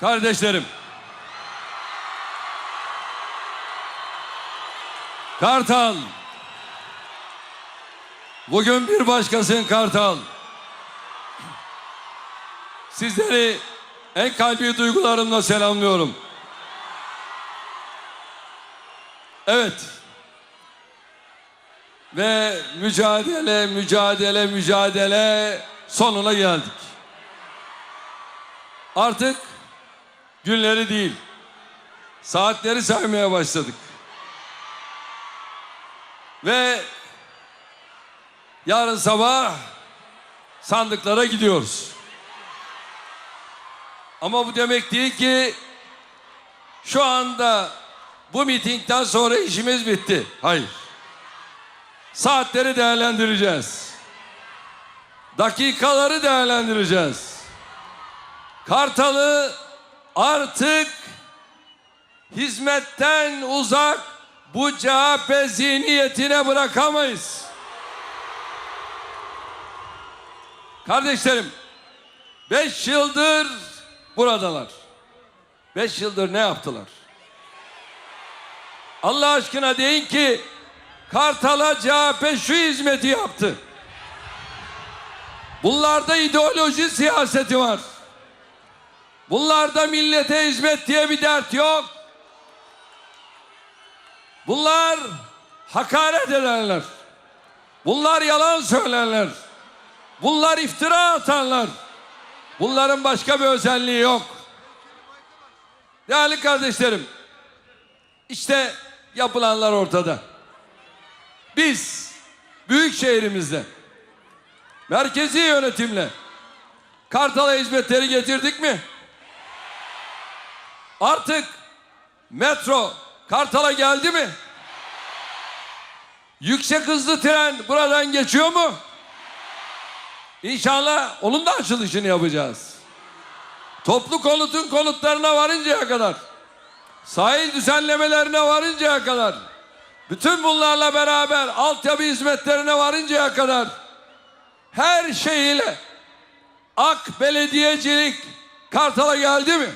Kardeşlerim. Kartal. Bugün bir başkasın Kartal. Sizleri en kalbi duygularımla selamlıyorum. Evet. Ve mücadele, mücadele, mücadele sonuna geldik. Artık günleri değil, saatleri saymaya başladık. Ve yarın sabah sandıklara gidiyoruz. Ama bu demek değil ki şu anda bu mitingden sonra işimiz bitti. Hayır. Saatleri değerlendireceğiz. Dakikaları değerlendireceğiz. Kartalı artık hizmetten uzak bu CHP zihniyetine bırakamayız. Kardeşlerim, beş yıldır buradalar. Beş yıldır ne yaptılar? Allah aşkına deyin ki Kartal'a CHP şu hizmeti yaptı. Bunlarda ideoloji siyaseti var. Bunlarda millete hizmet diye bir dert yok. Bunlar hakaret ederler. Bunlar yalan söylerler. Bunlar iftira atarlar. Bunların başka bir özelliği yok. Değerli kardeşlerim, işte yapılanlar ortada. Biz büyük şehrimizde merkezi yönetimle Kartal'a hizmetleri getirdik mi? Artık metro Kartal'a geldi mi? Yüksek hızlı tren buradan geçiyor mu? İnşallah onun da açılışını yapacağız. Toplu konutun konutlarına varıncaya kadar, sahil düzenlemelerine varıncaya kadar, bütün bunlarla beraber altyapı hizmetlerine varıncaya kadar her şeyiyle AK Belediyecilik Kartal'a geldi mi?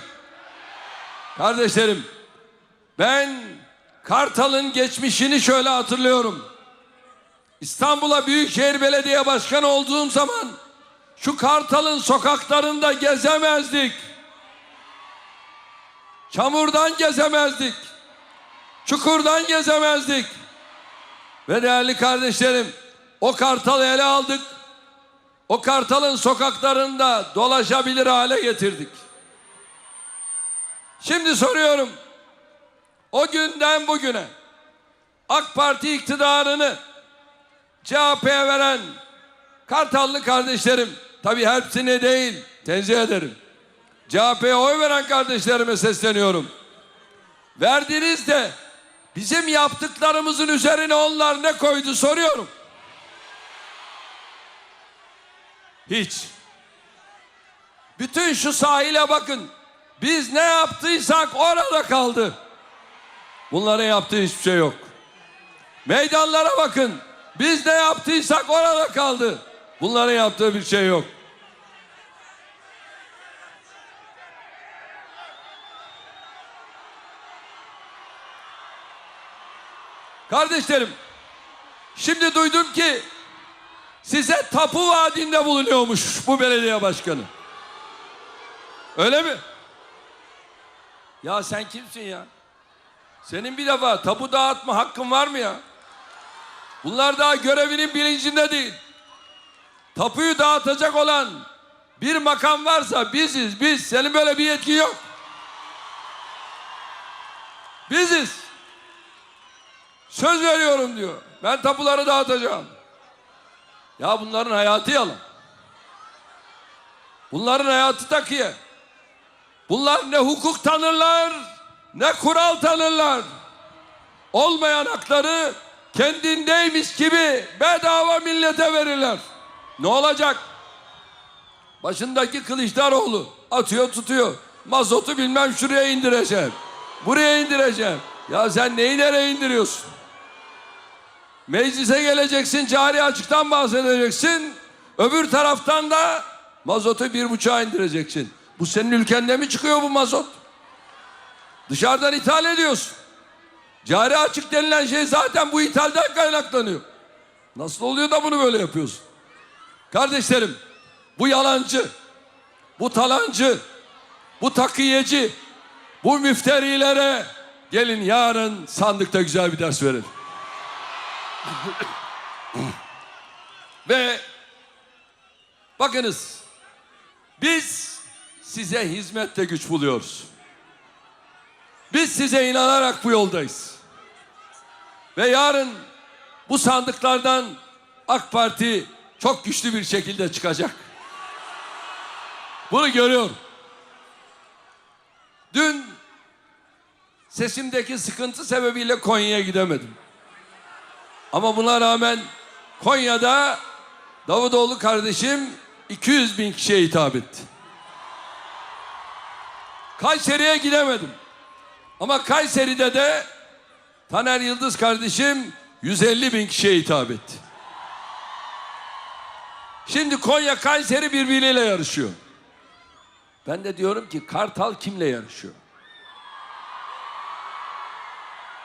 Kardeşlerim ben Kartal'ın geçmişini şöyle hatırlıyorum. İstanbul'a Büyükşehir Belediye Başkanı olduğum zaman şu Kartal'ın sokaklarında gezemezdik. Çamurdan gezemezdik. Çukurdan gezemezdik. Ve değerli kardeşlerim o Kartal'ı ele aldık. O Kartal'ın sokaklarında dolaşabilir hale getirdik. Şimdi soruyorum. O günden bugüne AK Parti iktidarını CHP'ye veren Kartallı kardeşlerim, tabii hepsine değil, tenzih ederim. CHP'ye oy veren kardeşlerime sesleniyorum. Verdiniz de bizim yaptıklarımızın üzerine onlar ne koydu soruyorum. Hiç. Bütün şu sahile bakın. Biz ne yaptıysak orada kaldı. Bunların yaptığı hiçbir şey yok. Meydanlara bakın. Biz ne yaptıysak orada kaldı. Bunların yaptığı bir şey yok. Kardeşlerim, şimdi duydum ki size tapu vaadinde bulunuyormuş bu belediye başkanı. Öyle mi? Ya sen kimsin ya? Senin bir defa tapu dağıtma hakkın var mı ya? Bunlar daha görevinin bilincinde değil. Tapuyu dağıtacak olan bir makam varsa biziz biz. Senin böyle bir yetkin yok. Biziz. Söz veriyorum diyor. Ben tapuları dağıtacağım. Ya bunların hayatı yalan. Bunların hayatı takiye. Bunlar ne hukuk tanırlar ne kural tanırlar. Olmayan hakları kendindeymiş gibi bedava millete verirler. Ne olacak? Başındaki Kılıçdaroğlu atıyor tutuyor. Mazotu bilmem şuraya indireceğim. Buraya indireceğim. Ya sen neyi nereye indiriyorsun? Meclise geleceksin, cari açıktan bahsedeceksin. Öbür taraftan da mazotu bir buçuğa indireceksin. Bu senin ülkende mi çıkıyor bu mazot? Dışarıdan ithal ediyorsun. Cari açık denilen şey zaten bu ithalden kaynaklanıyor. Nasıl oluyor da bunu böyle yapıyorsun? Kardeşlerim, bu yalancı, bu talancı, bu takiyeci, bu müfterilere gelin yarın sandıkta güzel bir ders verelim. Ve bakınız biz size hizmette güç buluyoruz. Biz size inanarak bu yoldayız. Ve yarın bu sandıklardan AK Parti çok güçlü bir şekilde çıkacak. Bunu görüyorum. Dün sesimdeki sıkıntı sebebiyle Konya'ya gidemedim. Ama buna rağmen Konya'da Davutoğlu kardeşim 200 bin kişiye hitap etti. Kayseri'ye gidemedim. Ama Kayseri'de de Taner Yıldız kardeşim 150 bin kişiye hitap etti. Şimdi Konya Kayseri birbiriyle yarışıyor. Ben de diyorum ki Kartal kimle yarışıyor?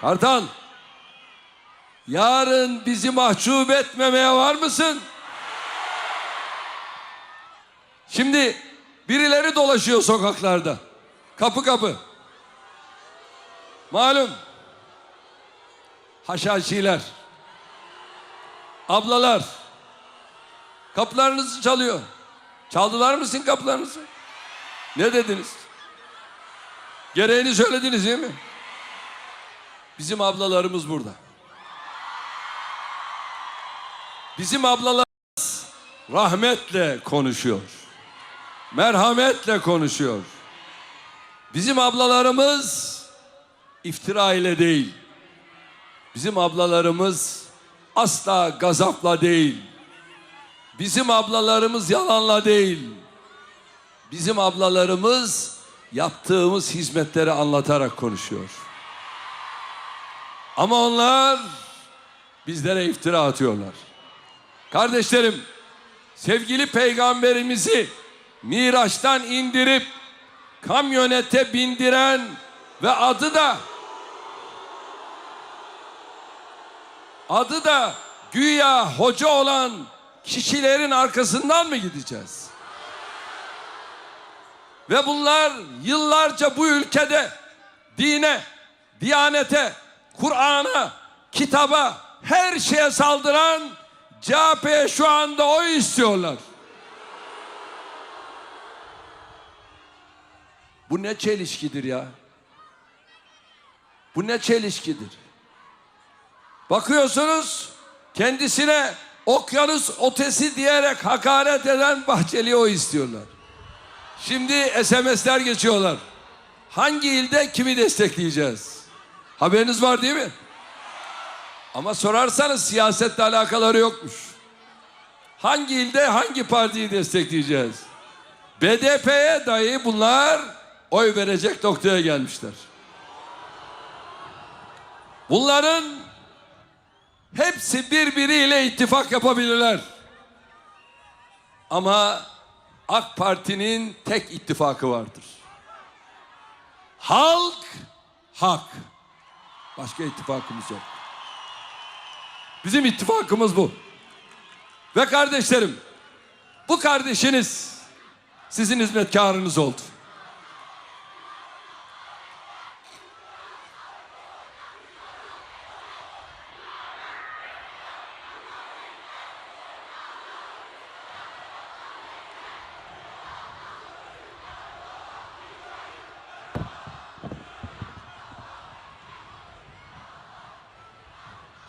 Kartal yarın bizi mahcup etmemeye var mısın? Şimdi birileri dolaşıyor sokaklarda. Kapı kapı. Malum. Haşhaşiler. Ablalar. Kapılarınızı çalıyor. Çaldılar mı sizin kapılarınızı? Ne dediniz? Gereğini söylediniz değil mi? Bizim ablalarımız burada. Bizim ablalarımız rahmetle konuşuyor. Merhametle konuşuyor. Bizim ablalarımız iftira ile değil. Bizim ablalarımız asla gazapla değil. Bizim ablalarımız yalanla değil. Bizim ablalarımız yaptığımız hizmetleri anlatarak konuşuyor. Ama onlar bizlere iftira atıyorlar. Kardeşlerim, sevgili peygamberimizi Miraç'tan indirip kamyonete bindiren ve adı da adı da güya hoca olan kişilerin arkasından mı gideceğiz? Ve bunlar yıllarca bu ülkede dine, diyanete, Kur'an'a, kitaba, her şeye saldıran CHP'ye şu anda oy istiyorlar. Bu ne çelişkidir ya? Bu ne çelişkidir? Bakıyorsunuz kendisine okyanus otesi diyerek hakaret eden Bahçeli'ye o istiyorlar. Şimdi SMS'ler geçiyorlar. Hangi ilde kimi destekleyeceğiz? Haberiniz var değil mi? Ama sorarsanız siyasetle alakaları yokmuş. Hangi ilde hangi partiyi destekleyeceğiz? BDP'ye dahi bunlar oy verecek noktaya gelmişler. Bunların hepsi birbiriyle ittifak yapabilirler. Ama AK Parti'nin tek ittifakı vardır. Halk, hak. Başka ittifakımız yok. Bizim ittifakımız bu. Ve kardeşlerim, bu kardeşiniz sizin hizmetkarınız oldu.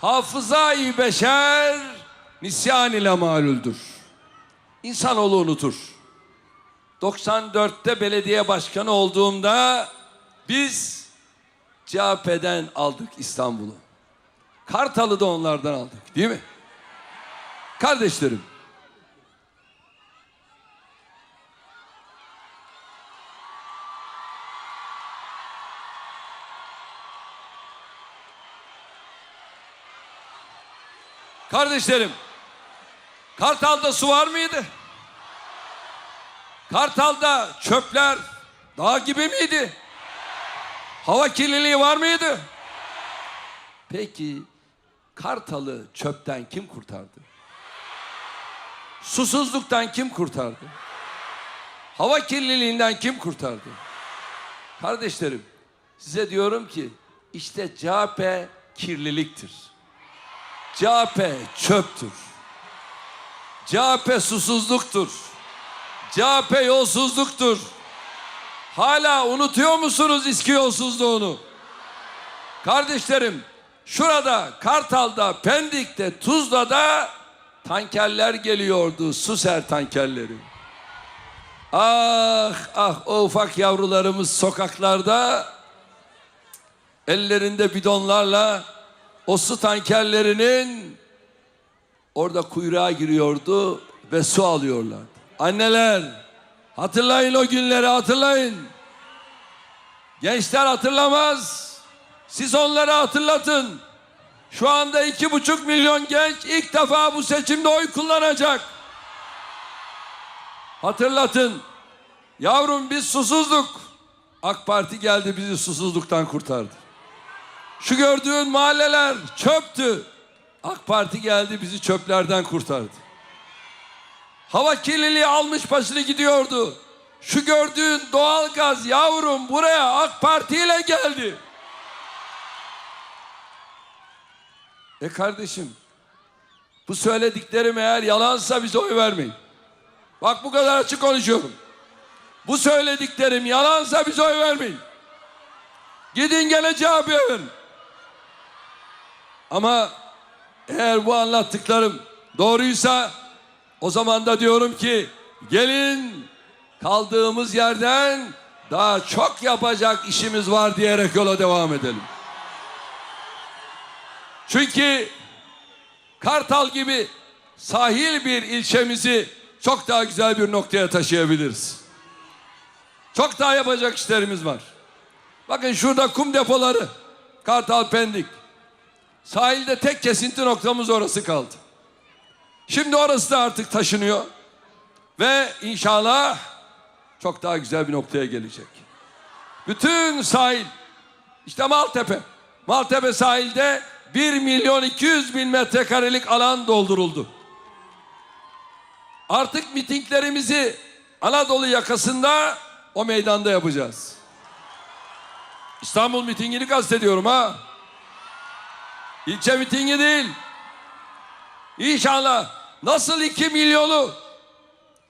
Hafızayı beşer nisyan ile malüldür. İnsanoğlu unutur. 94'te belediye başkanı olduğumda biz CHP'den aldık İstanbul'u. Kartal'ı da onlardan aldık değil mi? Kardeşlerim Kardeşlerim, Kartal'da su var mıydı? Kartal'da çöpler dağ gibi miydi? Hava kirliliği var mıydı? Peki Kartal'ı çöpten kim kurtardı? Susuzluktan kim kurtardı? Hava kirliliğinden kim kurtardı? Kardeşlerim, size diyorum ki işte CHP kirliliktir. CHP çöptür. CHP susuzluktur. CHP yolsuzluktur. Hala unutuyor musunuz eski yolsuzluğunu? Kardeşlerim, şurada Kartal'da, Pendik'te, Tuzla'da tankerler geliyordu, Suser tankerleri. Ah ah o ufak yavrularımız sokaklarda ellerinde bidonlarla o su tankerlerinin orada kuyruğa giriyordu ve su alıyorlardı. Anneler hatırlayın o günleri hatırlayın. Gençler hatırlamaz. Siz onları hatırlatın. Şu anda iki buçuk milyon genç ilk defa bu seçimde oy kullanacak. Hatırlatın. Yavrum biz susuzduk. AK Parti geldi bizi susuzluktan kurtardı. Şu gördüğün mahalleler çöptü. AK Parti geldi bizi çöplerden kurtardı. Hava kirliliği almış başını gidiyordu. Şu gördüğün doğal gaz yavrum buraya AK Parti ile geldi. E kardeşim bu söylediklerim eğer yalansa bize oy vermeyin. Bak bu kadar açık konuşuyorum. Bu söylediklerim yalansa bize oy vermeyin. Gidin gene cevap verin. Ama eğer bu anlattıklarım doğruysa o zaman da diyorum ki gelin kaldığımız yerden daha çok yapacak işimiz var diyerek yola devam edelim. Çünkü Kartal gibi sahil bir ilçemizi çok daha güzel bir noktaya taşıyabiliriz. Çok daha yapacak işlerimiz var. Bakın şurada kum depoları. Kartal Pendik. Sahilde tek kesinti noktamız orası kaldı. Şimdi orası da artık taşınıyor. Ve inşallah çok daha güzel bir noktaya gelecek. Bütün sahil işte Maltepe. Maltepe sahilde 1 milyon 200 bin metrekarelik alan dolduruldu. Artık mitinglerimizi Anadolu yakasında o meydanda yapacağız. İstanbul mitingini kastediyorum ha. İlçe mitingi değil. İnşallah nasıl 2 milyonu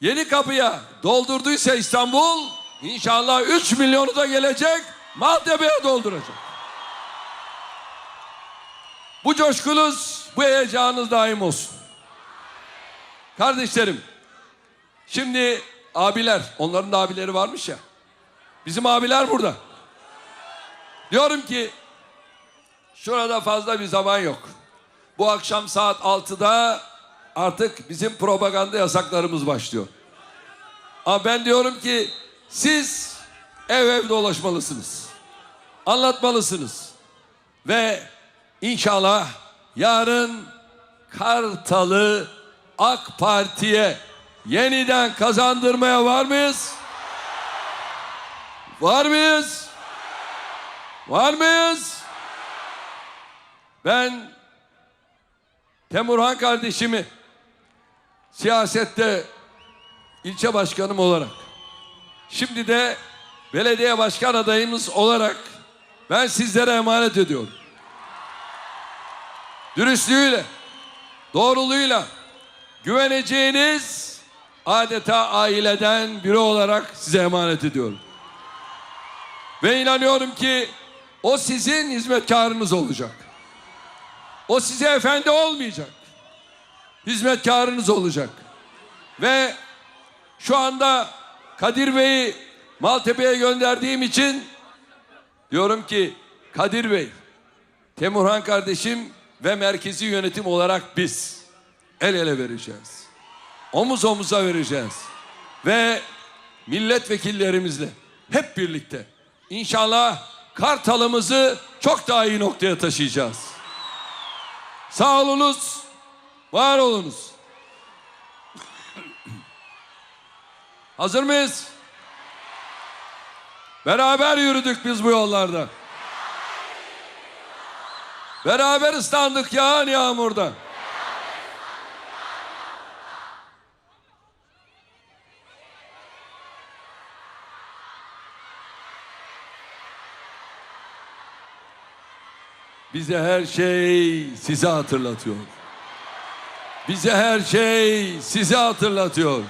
yeni kapıya doldurduysa İstanbul inşallah 3 milyonu da gelecek Maltepe'ye dolduracak. Bu coşkunuz, bu heyecanınız daim olsun. Kardeşlerim, şimdi abiler, onların da abileri varmış ya. Bizim abiler burada. Diyorum ki, şurada fazla bir zaman yok. Bu akşam saat 6'da artık bizim propaganda yasaklarımız başlıyor. Ama ben diyorum ki, siz ev ev dolaşmalısınız. Anlatmalısınız. Ve inşallah yarın Kartal'ı AK Parti'ye yeniden kazandırmaya var mıyız? Var mıyız? Var mıyız? Ben Temurhan kardeşimi siyasette ilçe başkanım olarak şimdi de belediye başkan adayımız olarak ben sizlere emanet ediyorum. Dürüstlüğüyle, doğruluğuyla güveneceğiniz adeta aileden biri olarak size emanet ediyorum. Ve inanıyorum ki o sizin hizmetkarınız olacak. O size efendi olmayacak. Hizmetkarınız olacak. Ve şu anda Kadir Bey'i Maltepe'ye gönderdiğim için diyorum ki Kadir Bey, Temurhan kardeşim ve merkezi yönetim olarak biz el ele vereceğiz. Omuz omuza vereceğiz. Ve milletvekillerimizle hep birlikte inşallah Kartal'ımızı çok daha iyi noktaya taşıyacağız. Sağ olunuz, var olunuz. Hazır mıyız? Beraber yürüdük biz bu yollarda. Beraber ıslandık yağan yağmurda. Bize her şey sizi hatırlatıyor. Bize her şey sizi hatırlatıyor.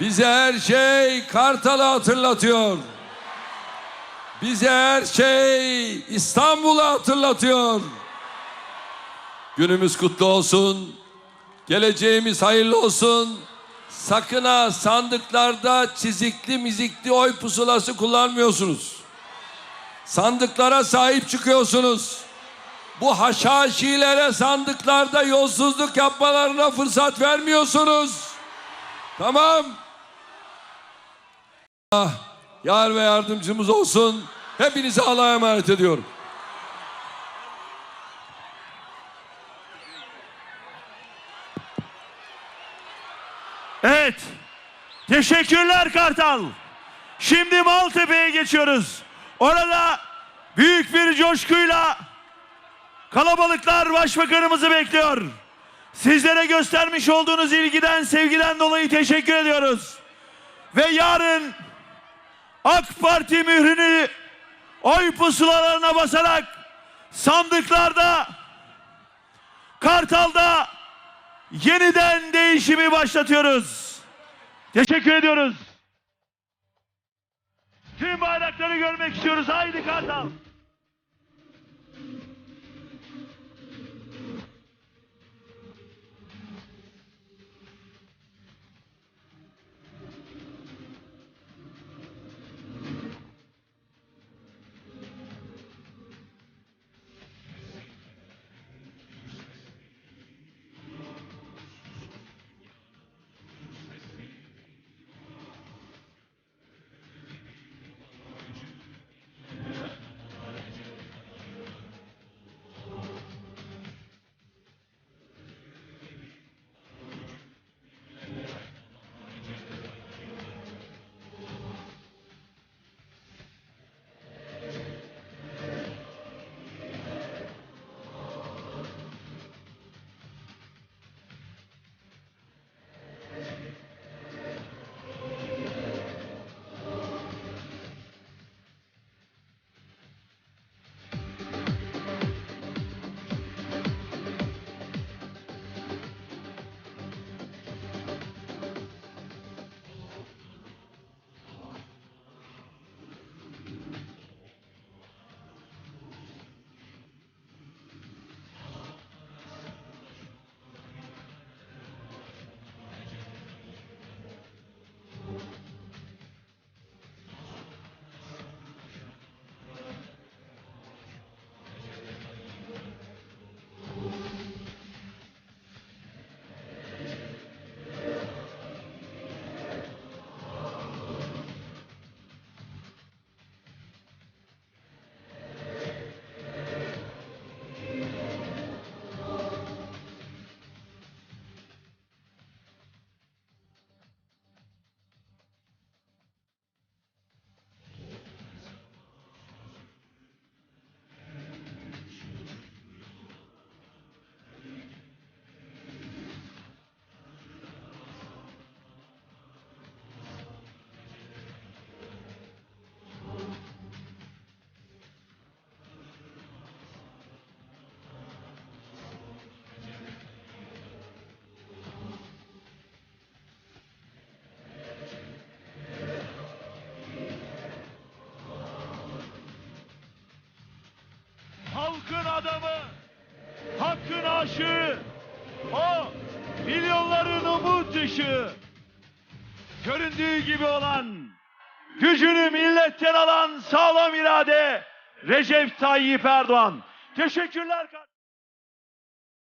Bize her şey Kartal'ı hatırlatıyor. Bize her şey İstanbul'u hatırlatıyor. Günümüz kutlu olsun. Geleceğimiz hayırlı olsun. Sakın ha sandıklarda çizikli mizikli oy pusulası kullanmıyorsunuz. Sandıklara sahip çıkıyorsunuz. Bu haşhaşilere sandıklarda yolsuzluk yapmalarına fırsat vermiyorsunuz. Tamam. Ah, yar ve yardımcımız olsun. Hepinizi Allah'a emanet ediyorum. Evet. Teşekkürler Kartal. Şimdi Maltepe'ye geçiyoruz. Orada büyük bir coşkuyla kalabalıklar başbakanımızı bekliyor. Sizlere göstermiş olduğunuz ilgiden, sevgiden dolayı teşekkür ediyoruz. Ve yarın AK Parti mührünü oy pusulalarına basarak sandıklarda Kartal'da yeniden değişimi başlatıyoruz. Teşekkür ediyoruz. Tüm bayrakları görmek istiyoruz. Haydi Kartal. Adamı, hakkın aşığı, o milyonların umut ışığı, göründüğü gibi olan, gücünü milletten alan sağlam irade Recep Tayyip Erdoğan. Teşekkürler.